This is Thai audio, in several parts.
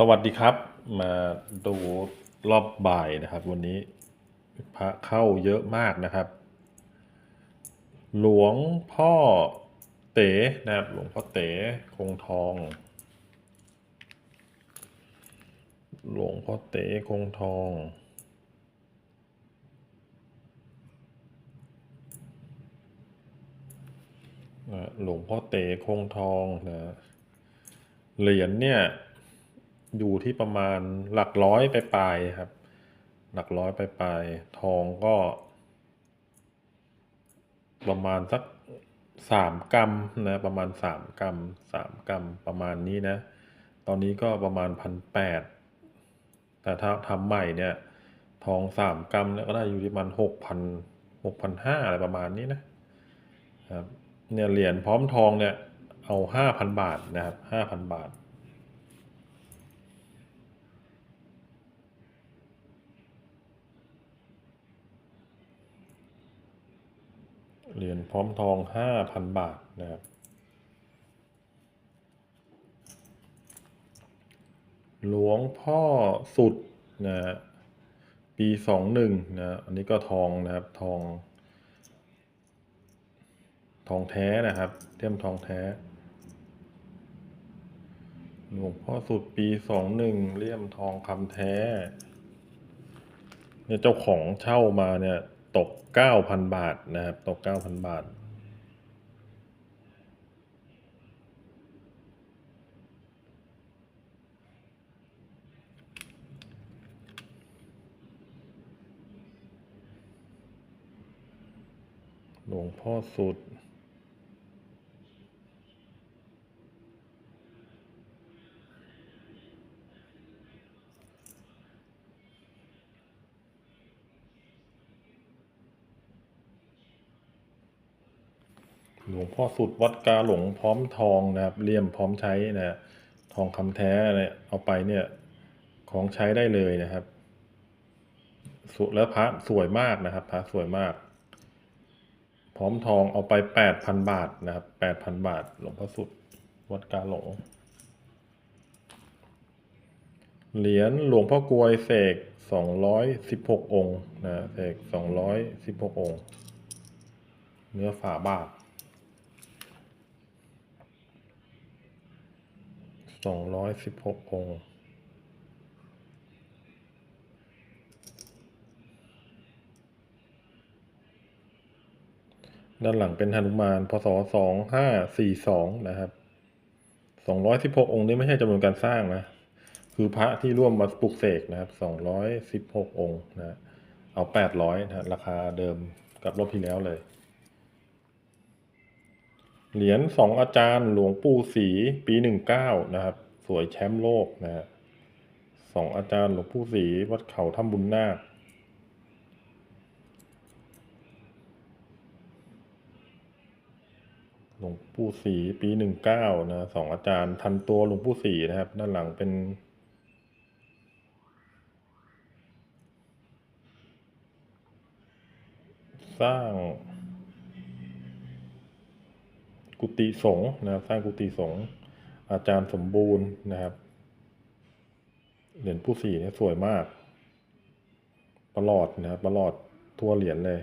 สวัสดีครับ มาดูรอบบ่ายนะครับ วันนี้พระเข้าเยอะมากนะครับ หลวงพ่อเต๋นะครับ หลวงพ่อเต๋คงทอง หลวงพ่อเต๋คงทองนะหลวงพ่อเต๋คงทองนะเหรียญเนี่ย อยู่ที่ประมาณหลักร้อยไปปลายครับ หลักร้อยไปปลายทองก็ ประมาณสักสามกรัมนะประมาณสามกรัมสามกรัมประมาณนี้นะ ตอนนี้ก็ประมาณพันแปดแต่ถ้าทำใหม่เนี่ย ทองสามกรัมเนี่ยก็ได้อยู่ที่ประมันหกพันหกพันห้าอะไรประมาณนี้นะครับเนี่ยเหรียญพร้อมทองเนี่ยเอาห้าพันบาทนะครับห้าพันบาท เหรียญพร้อมทองห้าพันบาทนะครับ หลวงพ่อสุดนะปีสองหนึ่งนะ อันนี้ก็ทองนะครับ ทอง ทองแท้นะครับเทียมทองแท้ หลวงพ่อสุดปีสองหนึ่งเลี่ยมทองคำแท้ เนี่ยเจ้าของเช่ามาเนี่ย ตกเก้าพันบาทนะครับ ตกเก้าพันบาท หลวงพ่อสุด หลวงพ่อสุดวัดกาหลงพร้อมทองนะครับเลี่ยมพร้อมใช้นะทองคำแท้เนี่ยเอาไปเนี่ยของใช้ได้เลยนะครับสุแล้วพระสวยมากนะครับ พระสวยมาก พร้อมทองเอาไปแปดพันบาทนะครับแปดพันบาท หลวงพ่อสุดวัดกาหลงเหรียญหลวงพ่อกลวยเสกสองร้อยสิบหกองค์นะเสกสองร้อยสิบหกองค์ เนื้อฝาบาท สองร้อยสิบหกองค์ ด้านหลังเป็นหนุมาน พศสองห้าสี่สองนะครับสองร้อยสิบหกองค์นี้ไม่ใช่จำนวนการสร้างนะ คือพระที่ร่วมมาปลุกเสกนะครับสองร้อยสิบหกองค์นะ เอาแปดร้อยนะราคาเดิมกับรอบที่แล้วเลย เหรียญสองอาจารย์ หลวงปู่ศรีปีหนึ่งเก้านะครับ สวยแชมป์โลกนะฮะสองอาจารย์หลวงปู่ศรีวัดเขาถ้ำบุญนาคหลวงปู่ศรีปีหนึ่งเก้านะสองอาจารย์ทันตัวหลวงปู่ศรีนะครับ ด้านหลังเป็นสร้าง กุฏิสงฆ์นะครับ สร้างกุฏิสงฆ์อาจารย์สมบูรณ์นะครับ เหรียญผู้สี่เนี่ยสวยมาก ประหลอดนะครับประหลอดทั่วเหรียญเลย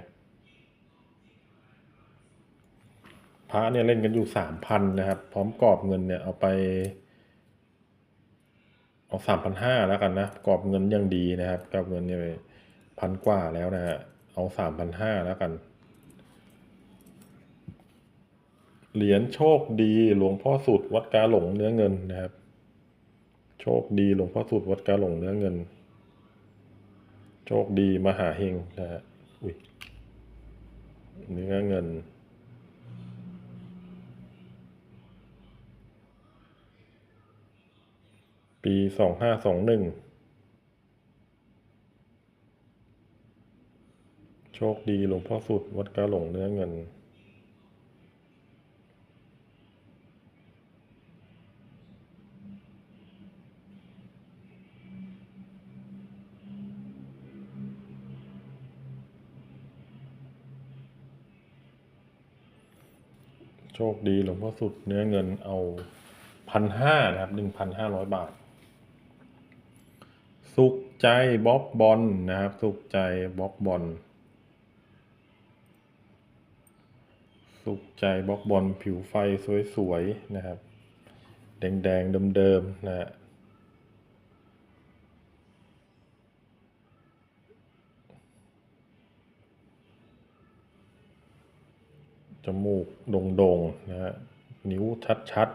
พระเนี่ยเล่นกันอยู่สามพันนะครับ พร้อมกรอบเงินเนี่ยเอาไปเอาสามพันห้าแล้วกันนะกรอบเงินยังดีนะครับกรอบเงินเนี่ยพันกว่าแล้วนะฮะเอาสามพันห้าแล้วกัน เหรียญโชคดีหลวงพ่อสุดวัดกาหลงเนื้อเงินนะครับ โชคดีหลวงพ่อสุดวัดกาหลงเนื้อเงิน โชคดีมหาเฮงนะฮะอุ้ยเนื้อเงิน ปีสองห้าสองหนึ่งโชคดีหลวงพ่อสุดวัดกาหลงเนื้อเงิน โชคดีหลวงพ่อสุดเนื้อเงินเอาพันห้านะครับหนึ่งพันห้าร้อยบาท สุขใจบล็อกบอลนะครับ สุขใจบล็อกบอลสุขใจบล็อกบอลผิวไฟสวยๆนะครับ แดงๆเดิมๆนะฮะ จมูกโด่งๆนะฮะนิ้วชัด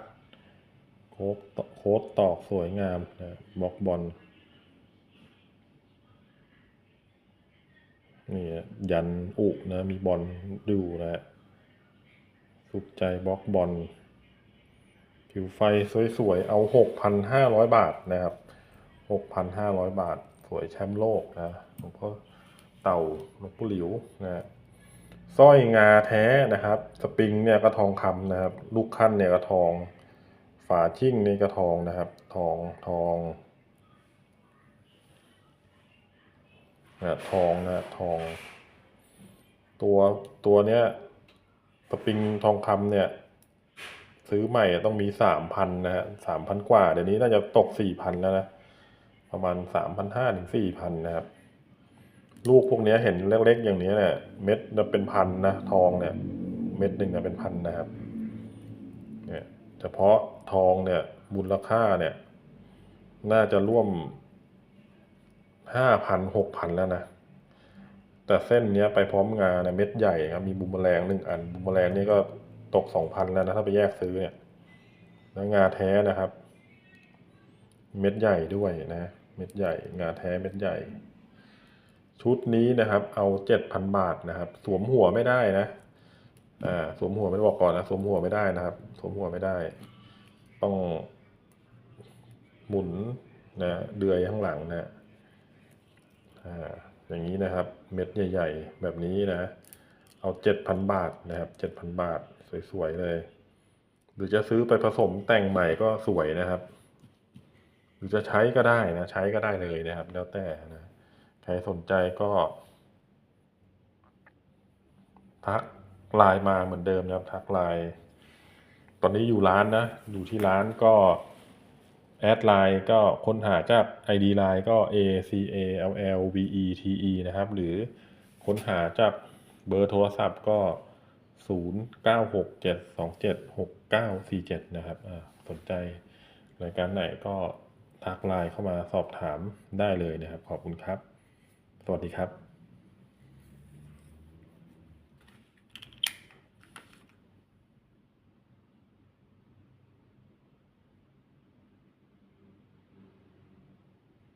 ๆ โค้ดโค้ดตอกสวยงามนะบล็อกบอลนี่ฮะยันอุนะมีบอลอยู่นะฮะสุขใจบล็อกบอลผิวไฟสวยๆ เอาหกพันห้าร้อยบาทนะครับหกพันห้าร้อยบาท สวยแชมป์โลกนะหลวงพ่อเต่าหลวงปู่หลิวนะฮะ สร้อยงาแท้นะครับ สปริงเนี่ยก็ทองคำนะครับ ลูกขั้นเนี่ยก็ทอง ฝาชิ่งนี่ก็ทองนะครับ ทองทองนะทองนะทอง ตัวตัวเนี้ยสปริงทองคำเนี่ย ซื้อใหม่ต้องมีสามพันนะฮะสามพันกว่า เดี๋ยวนี้น่าจะตกสี่พันแล้วนะ ประมาณสามพันห้าถึงสี่พันนะครับ ลูกพวกนี้เห็นเล็กๆอย่างนี้เนี่ยเม็ดจะเป็นพันนะทองเนี่ย เม็ดหนึ่งเนี่ยเป็นพันนะครับเนี่ยเฉพาะทองเนี่ยมูลค่าเนี่ย น่าจะร่วมห้าพันหกพันแล้วนะแต่เส้นเนี้ยไปพร้อมงาเนี่ยเม็ดใหญ่ครับมีบูมแมลงหนึ่งอันบูมแมลงนี่ก็ตกสองพันแล้วนะถ้าไปแยกซื้อเนี่ยแล้วงาแท้นะครับ เม็ดใหญ่ด้วยนะ เม็ดใหญ่ งาแท้เม็ดใหญ่ ชุดนี้นะครับ เอาเจ็ดพันบาทนะครับ สวมหัวไม่ได้นะอ่าสวมหัวไม่บอกก่อนนะสวมหัวไม่ได้นะครับ สวมหัวไม่ได้ ต้อง หมุนนะเดือยข้างหลังนะอ่าอย่างนี้นะครับ เม็ดใหญ่ ๆ แบบนี้นะ เอาเจ็ดพันบาทนะครับเจ็ดพันบาทสวยๆเลย หรือจะซื้อไปผสมแต่งใหม่ก็สวยนะครับ หรือจะใช้ก็ได้นะ ใช้ก็ได้เลยนะครับ แล้วแต่นะ รสนใจก็ทักไลน์มาเหมือนเดิมนะครับ ทักไลน์ตอนนี้อยู่ร้านนะ อยู่ที่ร้านก็แอดไลน์ก็ค้นหาจาก ID ไลน์ก็ A C A L L V E T E นะครับ หรือค้นหาจากเบอร์โทรศัพท์ก็ 0 9 6 7 2 7 6 9 4 7 นะครับสนใจรายการไหนก็ทักไลน์เข้ามาสอบถามได้เลยนะครับ ขอบคุณครับ สวัสดีครับ